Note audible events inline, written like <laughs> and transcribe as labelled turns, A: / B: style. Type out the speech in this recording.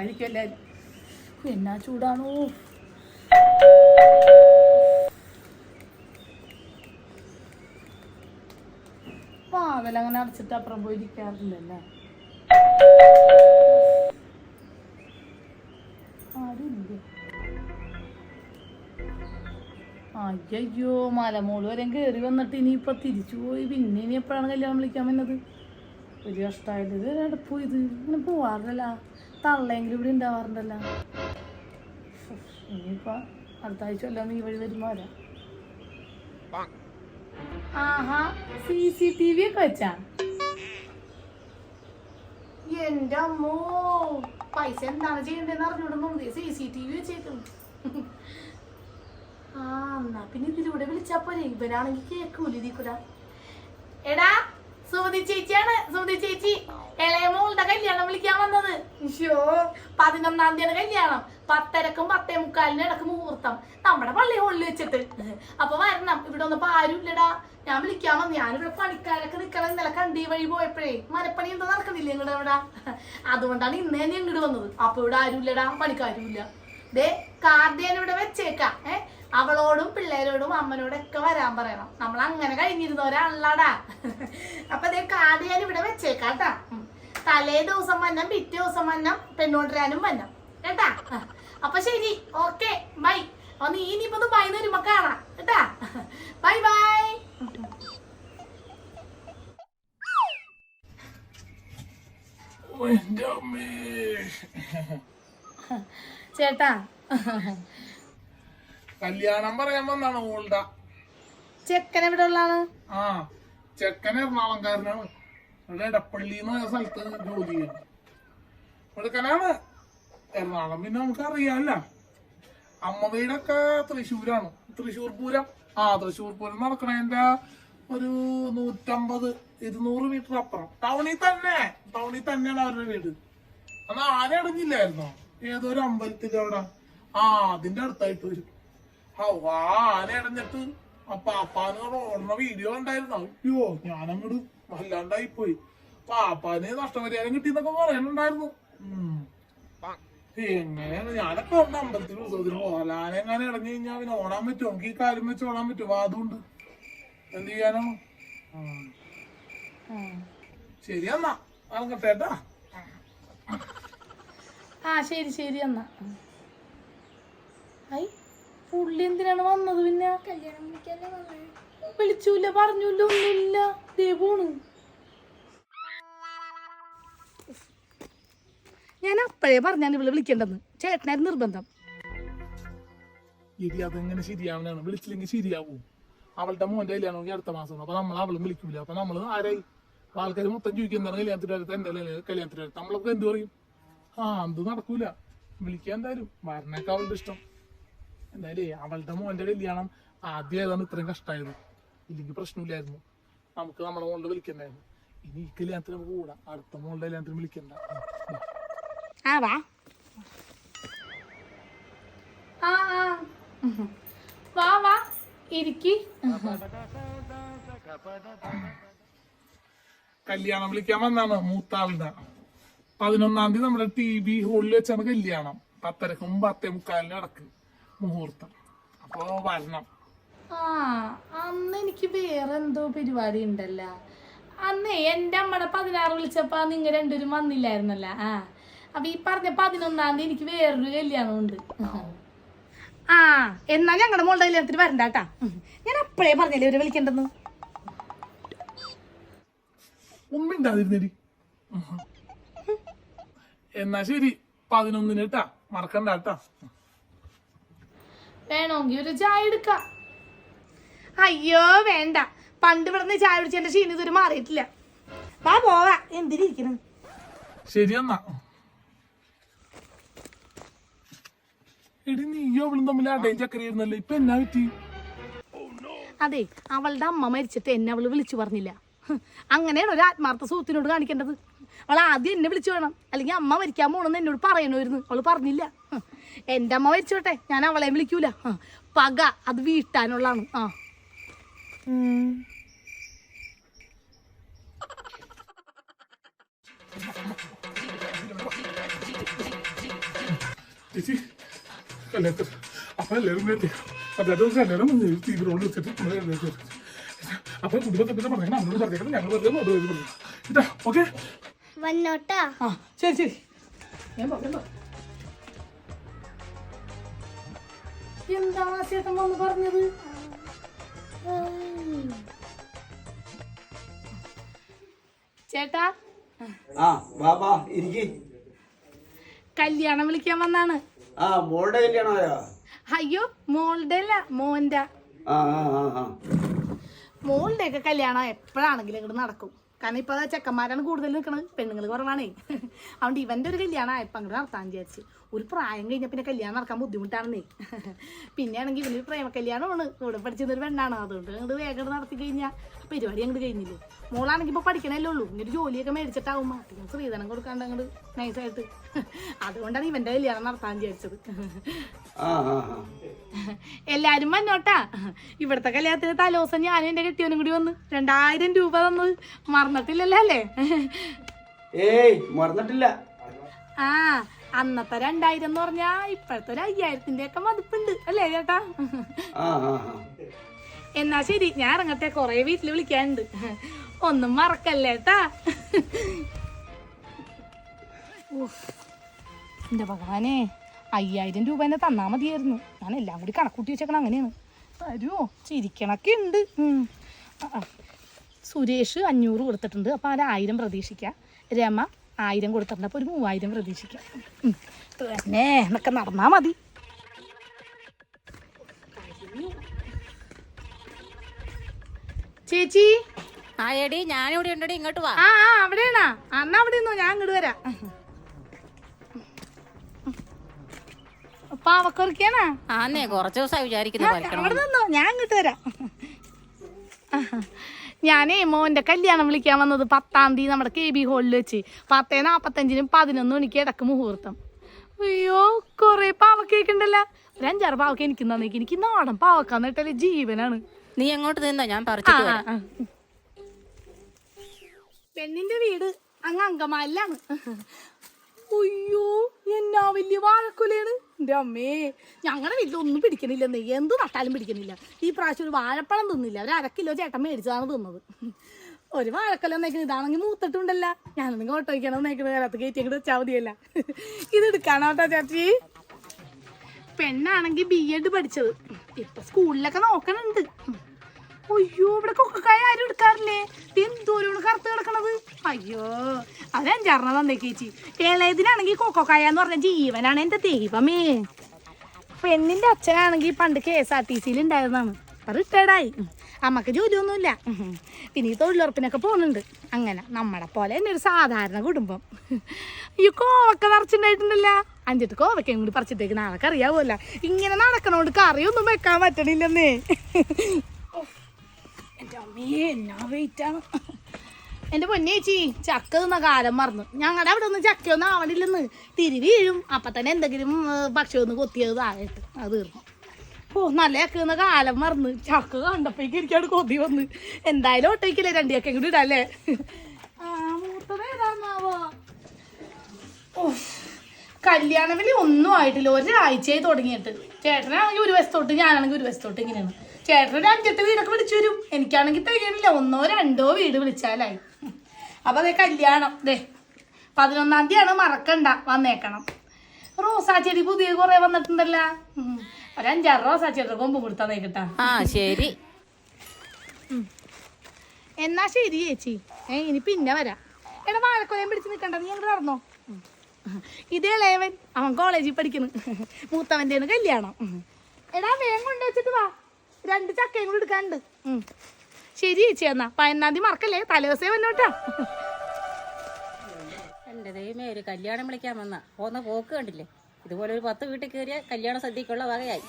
A: കഴിക്കും എല്ലാവരും എന്നാ ചൂടാണോ? അങ്ങനെ അടച്ചിട്ട് അപ്പുറം പോയി ഇരിക്കാറില്ലല്ലേ? ആരുമില്ലേ. അയ്യോ മലമോൾ വരെ കയറി വന്നിട്ട് ഇനിയിപ്പൊ തിരിച്ചു പോയി. പിന്നെ ഇനി എപ്പോഴാണ് കല്യാണം വിളിക്കാൻ വന്നത്? ഒരു കഷ്ടമായിട്ട് ഇത് അടുപ്പ് ഇത്? ഇങ്ങനെ പോവാറില്ല തള്ളയെങ്കിലും ഇവിടെ ഉണ്ടാവാറുണ്ടല്ലോ. ഇനിയിപ്പോ അടുത്ത ആഴ്ച എല്ലാം ഈ വഴി വരുമ്പോ വരാം. ആഹാ സി സി ടി വി ഒക്കെ വെച്ചാ? എന്റെ അമ്മോ പൈസ എന്താണ് ചെയ്യണ്ടെന്ന് അറിഞ്ഞൂടുന്നുണ്ട് സി സി ടി വി വെച്ചേക്കുന്നു ആ എന്നാ പിന്നെ ഇതിലൂടെ വിളിച്ചാ പോരെ. ഇവരാണെങ്കിൽ കേക്കൂല ഇതിൽ കൂടെ എടാ സുമതി ചേച്ചിയാണ്. സുമതി ചേച്ചി ഇളയ മോളുടെ കല്യാണം വിളിക്കാൻ വന്നത്. പതിനൊന്നാം തീയതി കല്യാണം. പത്തരക്കും പത്തേ മുക്കാലിന് ഇടയ്ക്ക് മുഹൂർത്തം. നമ്മുടെ പള്ളി ഹോളിൽ വെച്ചിട്ട്. അപ്പൊ വരണം. ഇവിടെ ഒന്നും ആരുമില്ലടാ ഞാൻ വിളിക്കാൻ വന്നു. ഞാനിവിടെ പണിക്കാരൊക്കെ നിക്കണം ഇന്നലെ കണ്ടി വഴി പോയപ്പോഴേ. മരപ്പണി എന്തോ നടക്കണില്ലേ ഇങ്ങടെ ഇവിടെ അതുകൊണ്ടാണ് ഇന്ന് തന്നെ ഇങ്ങോട്ട് വന്നത്. അപ്പൊ ഇവിടെ ആരുമില്ലടാ പണിക്കാരും ഇല്ല. ദേ കാർഡ് ഞാൻ ഇവിടെ വെച്ചേക്കാം. ഏ? അവളോടും പിള്ളേരോടും അമ്മനോടും ഒക്കെ വരാൻ പറയണം. നമ്മൾ അങ്ങനെ കഴിഞ്ഞിരുന്ന ഒരാളാടാ. അപ്പൊ ദേ കാർഡ് ഞാൻ ഇവിടെ വെച്ചേക്കാം കേട്ടാ തലേ ദിവസം വന്നം പിറ്റേ ദിവസം വന്നം പെണ്ണോട്ടരാനും വന്നം. കേട്ടാ. അപ്പൊ ശരി. ഓക്കെ. ബൈ. അപ്പൊ നീ ഇനിയിപ്പോ ബൈ വരുമ്പോ കാണാം. കേട്ടാ? Bye bye. ചേട്ടാ.
B: കല്യാണം പറയാൻ വന്നാണ് ഓൾഡ.
A: ചെക്കൻ എവിടെ ഉള്ളാണ്
B: ആ ചെക്കൻ എറണാകുളംകാരനാണ് ഇവിടെ ഇടപ്പള്ളി എന്ന് പറഞ്ഞ സ്ഥലത്ത് ജോലി ചെയ്യുന്നു എടുക്കനാണ് എറണാകുളം. പിന്നെ നമുക്ക് അറിയാമല്ല അമ്മ വീടൊക്കെ തൃശ്ശൂരാണ്. തൃശ്ശൂർ പൂരം. ആ തൃശ്ശൂർ പൂരം നടക്കണതിന്റെ ഒരു നൂറ്റമ്പത് ഇരുന്നൂറ് മീറ്റർ അപ്പുറം. ടൗണിൽ തന്നെ. ടൗണിൽ തന്നെയാണ് അവരുടെ വീട്. അന്ന് ആരെ അടങ്ങില്ലായിരുന്നോ ഏതോ ഒരു അമ്പലത്തിന്റെ അവിടെ. ആ അതിന്റെ അടുത്തായിട്ട് വരും. ഹൗ, ആ ആന അടഞ്ഞിട്ട് ആ പാപ്പാന് ഓടുന്ന വീഡിയോ ഉണ്ടായിരുന്നു അയ്യോ ഞാനങ്ങോട്ട് വല്ലാണ്ടായി പോയി പാപ്പാന് നഷ്ടപരിഹാരം കിട്ടിയെന്നൊക്കെ പറയുന്നുണ്ടായിരുന്നു ഉം. എങ്ങനെയാണ്? ഞാനൊക്കെ ഉണ്ട് അമ്പലത്തിൽ ഉത്സവത്തിന് പോകാൻ. ആന എങ്ങനെ ഇറങ്ങി കഴിഞ്ഞാൽ പിന്നെ ഓടാൻ പറ്റുമോ? നമുക്ക് ഈ കാര്യം വെച്ച് ഓടാൻ പറ്റുമോ? അതുകൊണ്ട്. എന്ത് ചെയ്യാനാണ് ഉം. ശരി എന്നാ. ഇറങ്ങട്ടെ
A: ആ ശരി ശരി എന്നാ. ഐ. പുള്ളി എന്തിനാണ് വന്നത് പിന്നെ?
C: കല്യാണം വിളിക്കാനേ വന്നേ.
A: വിളിച്ചൂല പറഞ്ഞൂല്ല ഒന്നുമില്ല. ദേ പോണു. ഞാൻ അപ്പോഴേ പറഞ്ഞാണ് ഇവൾ വിളിക്കേണ്ടെന്ന് ചേട്ടനായിരുന്നു നിർബന്ധം.
B: ഇരി അതെങ്ങനെ ശരിയാവുന്നതാണ് വിളിച്ചില്ലെങ്കിൽ ശരിയാവും. അവളുടെ മോന്റെ കല്യാണം അടുത്ത മാസം അപ്പൊ നമ്മൾ അവളും വിളിക്കൂല. അപ്പൊ നമ്മൾ ആരായി? ആൾക്കാർ മൊത്തം ചോദിക്കുന്നതാണ് കല്യാണത്തിന്റെ അടുത്ത്? എന്റെ കല്യാണത്തിന്റെ അടുത്ത്. നമ്മളൊക്കെ എന്ത് പറയും? ആ അത് നടക്കൂല. വിളിക്കാൻ എന്തായാലും വരണേക്കാവളുടെ അവളുടെ ഇഷ്ടം. എന്തായാലും അവളുടെ മോന്റെ കല്യാണം ആദ്യം ഏതാണ് ഇത്രയും കഷ്ടമായത് ഇല്ലെങ്കിൽ പ്രശ്നമില്ലായിരുന്നു. നമുക്ക് നമ്മളെ മോളിൽ വിളിക്കണ്ടായിരുന്നു. ഇനി ഈ കല്യാണത്തിന് നമുക്ക് കൂടാം. അടുത്ത മോളുടെ കല്യാണത്തിന് വിളിക്കണ്ട. ഉം, ഉം.
A: ആ വാ. ആ ആ. വാ വാ. ഇരിക്കി.
B: കല്യാണം വിളിക്കാൻ വന്നാണ് മൂത്താളുടെ. പതിനൊന്നാം തീയതി നമ്മുടെ ടി വി ഹോളിൽ വെച്ചാണ് കല്യാണം. പത്തരക്കും പത്തേ മുക്കാലിന് അടക്ക് മുഹൂർത്തം. അപ്പോ വരണം.
A: ആ അന്ന് എനിക്ക് വേറെ എന്തോ പരിപാടി ഉണ്ടല്ല. അന്നേ എന്റെ അമ്മയുടെ പതിനാറ് വിളിച്ചപ്പോ നിങ്ങൾ രണ്ടുപേരും വന്നില്ലായിരുന്നല്ല. ആ അപ്പൊ ഈ പറഞ്ഞ പതിനൊന്നാം തീയതി എനിക്ക് വേറൊരു കല്യാണം ഉണ്ട്. ആ എന്നാ ഞങ്ങളുടെ മോളുടെ കല്യാണത്തിന് വരണ്ട കേട്ടാ. ഞാൻ അപ്പോഴേ പറഞ്ഞല്ലേ ഇവരെ വിളിക്കണ്ടെന്ന്
B: ഉമ്മിണ്ടാതിരുന്നേരി എന്നാ ശരി പതിനൊന്നിന് കേട്ടാ. മറക്കണ്ട കേട്ടാ.
A: വേണമെങ്കിൽ ഒരു ചായ എടുക്കാം. അയ്യോ വേണ്ട. പണ്ട് ഇവിടുന്ന് ചായ കുടിച്ചെന്റെ ക്ഷീണം ഇതൊരു മാറിയിട്ടില്ല. വാ പോവാ. എന്തിനിരിക്കണം
B: ശരി എന്നാ. എടി നീയോ അവളും തമ്മിൽ അടയും ചക്കരയായിരുന്നല്ലോ ഇപ്പൊ എന്നാ പറ്റി?
A: അതെ അവളുടെ അമ്മ മരിച്ചിട്ട് എന്നെ അവൾ വിളിച്ചു പറഞ്ഞില്ല. അങ്ങനെയാണ് ഒരു ആത്മാർത്ഥ സുഹൃത്തിനോട് കാണിക്കേണ്ടത്. അവൾ ആദ്യം എന്നെ വിളിച്ചു വേണം. അല്ലെങ്കിൽ അമ്മ മരിക്കാൻ പോണെന്ന് എന്നോട് പറയണമായിരുന്നു. അവൾ പറഞ്ഞില്ല. എന്റെ അമ്മ മരിച്ചോട്ടെ. ഞാൻ അവളെ വിളിക്കൂല. ആ പക അത് വീട്ടാനുള്ളതാണ്. ആ.
B: ചേച്ചി കല്യാണത്തിൽ അപ്പൊ എല്ലാവരും കൂടി എത്തി അതായത് കല്യാണം തീവ്രോട് വെച്ചിട്ട്. അപ്പൊ കുടുംബത്തിന്റെ പറഞ്ഞേക്കണം. പറഞ്ഞേക്കണം. ഞങ്ങൾ വെറുതെ പറഞ്ഞു ഇതാ ഓക്കെ?
C: വന്നോട്ടാ.
A: ആ ശരി ശരി. ഞാൻ പോ, ആ ചേട്ടൻ വന്ന് പറഞ്ഞത്? ചേട്ടാ
D: ആ വാ വാ ഇരിക്കി.
A: കല്യാണം വിളിക്കാൻ വന്നാണ്.
D: ആ മോളുടെ കല്യാണമായോ
A: അയ്യോ മോളുടെ അല്ല മോന്റെ
D: ആ ആ ആ ആ.
A: മോളുടെ ഒക്കെ കല്യാണം എപ്പോഴാണെങ്കിലും ഇങ്ങോട്ട് നടക്കും. കാരണം ഇപ്പൊ ദാ ചെക്കന്മാരാണ് കൂടുതൽ നിൽക്കുന്നത് പെണ്ണുങ്ങൾ കുറവാണേ. അതുകൊണ്ട് ഇവന്റെ ഒരു കല്യാണം ആയപ്പോ അങ്ങോട്ട് നടത്താൻ വിചാരിച്ചു. ഒരു പ്രായം കഴിഞ്ഞ പിന്നെ കല്യാണം നടക്കാൻ ബുദ്ധിമുട്ടാണെന്നേ. <laughs> പിന്നെ ആണെങ്കിൽ ഇവന് പ്രേമ കല്യാണമാണ്. ഇവിടെ പഠിച്ചത് ഒരു പെണ്ണാണ്. അതുകൊണ്ട് അങ്ങോട്ട് വേഗം നടത്തി കഴിഞ്ഞാൽ പരിപാടി അങ്ങോട്ട് കഴിഞ്ഞില്ലേ. മോളാണെങ്കിൽ ഇപ്പൊ പഠിക്കണല്ലേ ഉള്ളൂ. ഇങ്ങനെ ജോലിയൊക്കെ മേടിച്ചിട്ടാവും അധികം സ്ത്രീധനം കൊടുക്കാണ്ട് അങ്ങോട്ട് നൈസായിട്ട് <laughs> അതുകൊണ്ടാണ് ഇവന്റെ കല്യാണം നടത്താൻ വിചാരിച്ചത്. <laughs> എല്ലാരും വന്നോട്ടാ. ഇവിടത്തെ കല്യാണത്തിന് തലോസം ഞാനും എന്റെ കെട്ടിയവനും കൂടി വന്ന് രണ്ടായിരം രൂപ തന്നു മറന്നിട്ടില്ലല്ലോ അല്ലേ?
D: ഏയ് മറന്നിട്ടില്ല.
A: ആ അന്നത്തെ രണ്ടായിരം എന്ന് പറഞ്ഞാ ഇപ്പോഴത്തെ ഒരു അയ്യായിരത്തിന്റെ ഒക്കെ മതിപ്പുണ്ട്. അല്ലേ ചേട്ടാ? എന്നാ ശരി ഞാൻ ഇറങ്ങട്ടെ കൊറേ വീട്ടിൽ വിളിക്കാനുണ്ട്. ഒന്നും മറക്കല്ലേ കേട്ടാ എന്റെ ഭഗവാനെ അയ്യായിരം രൂപ എന്നെ തന്നാ മതിയായിരുന്നു. ഞാൻ എല്ലാം കൂടി കണക്കൂട്ടി വെച്ചേക്കണം അങ്ങനെയാണ്. തരുമോ ചിരിക്കണൊക്കെ ഉണ്ട്. സുരേഷ് അഞ്ഞൂറ് കൊടുത്തിട്ടുണ്ട്. അപ്പോൾ ആരായിരം പ്രതീക്ഷിക്കാം. രമ ആയിരം കൊടുത്തിട്ടുണ്ട്. അപ്പോൾ ഒരു മൂവായിരം പ്രതീക്ഷിക്കാം. തന്നെ. എന്നൊക്കെ നടന്നാ മതി. ചേച്ചി?
E: ആ എടി ഞാനിവിടെ ഉണ്ടടി ഇങ്ങോട്ട് വാ.
A: ആ ആ അവിടെയാണാ. അന്ന് അവിടെ നിന്നോ ഞാൻ ഇങ്ങോട്ട് വരാം. പാവക്കൊറിക്കാനാ
E: ആന്നേ കുറച്ച് ദിവസമായി വിചാരിക്കുന്നു വരക്കണം
A: അവിടെ നിന്നോ? ഞാൻ ഇങ്ങോട്ട് വരാം. ഞാനേ മോന്റെ കല്യാണം വിളിക്കാൻ വന്നത് പത്താം തീയതി നമ്മുടെ കെ ബി ഹോളിൽ വെച്ച്. പത്തേ നാൽപ്പത്തഞ്ചിനും പതിനൊന്ന് മണിക്ക് ഇടയ്ക്ക് മുഹൂർത്തം. അയ്യോ കുറേ പാവക്കേക്ക് ഉണ്ടല്ലോ ഒരു അഞ്ചാറ് പാവക്ക എനിക്ക് നന്നേക്ക് എനിക്ക് നാടൻ പാവക്കാന്ന് കേട്ടാൽ ജീവനാണ്.
E: നീ അങ്ങോട്ട് നിന്നോ ഞാൻ
A: പറഞ്ഞു. പെണ്ണിന്റെ വീട് അങ്ങ് അങ്കമാലിലാണ്. അയ്യോ എന്നാ വലിയ വാഴക്കൊലയാണ്. എന്റെ അമ്മേ ഞങ്ങളുടെ ഒന്നും പിടിക്കണില്ലെന്ന് എന്ത് നട്ടാലും പിടിക്കണില്ല. ഈ പ്രാവശ്യം ഒരു വാഴപ്പഴം തിന്നില്ല. ഒരു അര കിലോ ചേട്ടൻ മേടിച്ചതാണ് തിന്നത്. ഒരു വാഴക്കൊല്ലം നയിക്കുന്നത് ഇതാണെങ്കിൽ മൂത്തിട്ടുണ്ടല്ല. ഞാനൊന്നും ഓട്ടോ വയ്ക്കണം നയിക്കുന്നത് അകത്ത് കയറ്റി അങ്ങോട്ട് വെച്ചാൽ മതിയല്ല. ഇത് എടുക്കാണോ കേട്ടോ ചേച്ചി? പെണ്ണാണെങ്കിൽ ബി എഡ് പഠിച്ചത്. ഇപ്പൊ സ്കൂളിലൊക്കെ നോക്കണുണ്ട്. അയ്യോ ഇവിടെ കൊക്കക്കായ ആരും എടുക്കാറില്ലേ? എന്തോരോട് കറുത്ത് കിടക്കണത്? അയ്യോ അവരഞ്ചാറിന തന്നേ ചേച്ചി. ഇളയതിനാണെങ്കിൽ കൊക്കക്കായ എന്ന് പറഞ്ഞ ജീവനാണ് എന്റെ ദൈവമേ. പെണ്ണിന്റെ അച്ഛനാണെങ്കിൽ പണ്ട് കെ എസ് ആർ ടി സിയിൽ ഉണ്ടായിരുന്നാണ് അപ്പൊ റിട്ടയർഡായി അമ്മയ്ക്ക് ജോലിയൊന്നുമില്ല. പിന്നെ ഈ തൊഴിലുറപ്പിനൊക്കെ പോകുന്നുണ്ട്. അങ്ങനെ നമ്മളെ പോലെ തന്നെ ഒരു സാധാരണ കുടുംബം. ഈ കോവക്ക നിറച്ചിട്ടുണ്ടായിട്ടുണ്ടല്ല? അഞ്ചിട്ട് കോവക്കയും കൂടി പറിച്ചിട്ടേക്ക്. നാളെ അറിയാവൂല ഇങ്ങനെ നടക്കണോണ്ട് കറിയൊന്നും വെക്കാൻ പറ്റണില്ലെന്നേ. എന്റെ അമ്മേ എന്നാ വെയിറ്റാണ് എന്റെ പൊന്നേച്ചി ചക്ക തിന്ന കാലം മറന്നു. ഞങ്ങളുടെ അവിടെ ഒന്നും ചക്കയൊന്നും ആവണില്ലെന്ന്. തിരി വീഴും. അപ്പം തന്നെ എന്തെങ്കിലും ഭക്ഷണം ഒന്ന് കൊത്തിയത് താഴെട്ട് അത് തീർന്നു. ഓ നല്ല ചക്ക തിന്ന കാലം മറന്ന്. ചക്ക കണ്ടപ്പോഴേക്ക് എനിക്കവിടെ കൊതി വന്ന്. എന്തായാലും ഒട്ടേക്കില്ലേ രണ്ട് ചക്കയും കൂടി ഇടല്ലേ? ആ മൂത്തത് ഏതാന്നാവോ? ഓ കല്യാണവിലി ഒന്നും ആയിട്ടില്ല. ഒരാഴ്ചയായി തുടങ്ങിയിട്ട്. ചേട്ടനാണെങ്കിൽ ഒരു വശത്തോട്ട് ഞാനാണെങ്കിൽ ഒരു വശത്തോട്ട് ഇങ്ങനെയാണ്. ചേട്ടൻ ഒരു അഞ്ചെട്ട് വീടൊക്കെ വിളിച്ചു വരും എനിക്കാണെങ്കിൽ തികയണില്ല ഒന്നോ രണ്ടോ വീട് വിളിച്ചാലായി. അപ്പൊ അതെ കല്യാണം. ദേ പതിനൊന്നാം തീയതിയാണ് മറക്കണ്ട. വന്നേക്കണം. റോസാ ചെടി പുതിയ കുറെ വന്നിട്ടുണ്ടല്ലോ. ഒരു അഞ്ചാറ് റോസാ ചെടിയുടെ കൊമ്പ് കൊടുത്താ നേക്കിട്ടാ
E: ആ ശരി.
A: എന്നാ ശരി ചേച്ചി. ഏ ഇനി പിന്നെ വരാം. എടാ വാഴക്കൊലയും പിടിച്ച് നിൽക്കണ്ട. നീ അങ്ങോട്ട് നടന്നോ. ഇതേ ഇളയവൻ. അവൻ കോളേജിൽ പഠിക്കുന്നു. മൂത്തവന്റെ കല്യാണം. എടാ വേഗം കൊണ്ടുവച്ചിട്ട് വാ. രണ്ട് ചക്കയും കൂടി എടുക്കാനുണ്ട്. ശരി ചേച്ചി എന്നാ. പതിനൊന്നാം തീയതി മറക്കല്ലേ? തലേദിവസേ വന്നോട്ടാ.
E: എന്റെ ദൈവമേ ഒരു കല്യാണം വിളിക്കാൻ വന്ന. പോന്ന പോക്ക് കണ്ടില്ലേ? ഇതുപോലെ ഒരു പത്ത് വീട്ടിൽ കയറിയ കല്യാണ സദ്യക്കുള്ള വകയായി.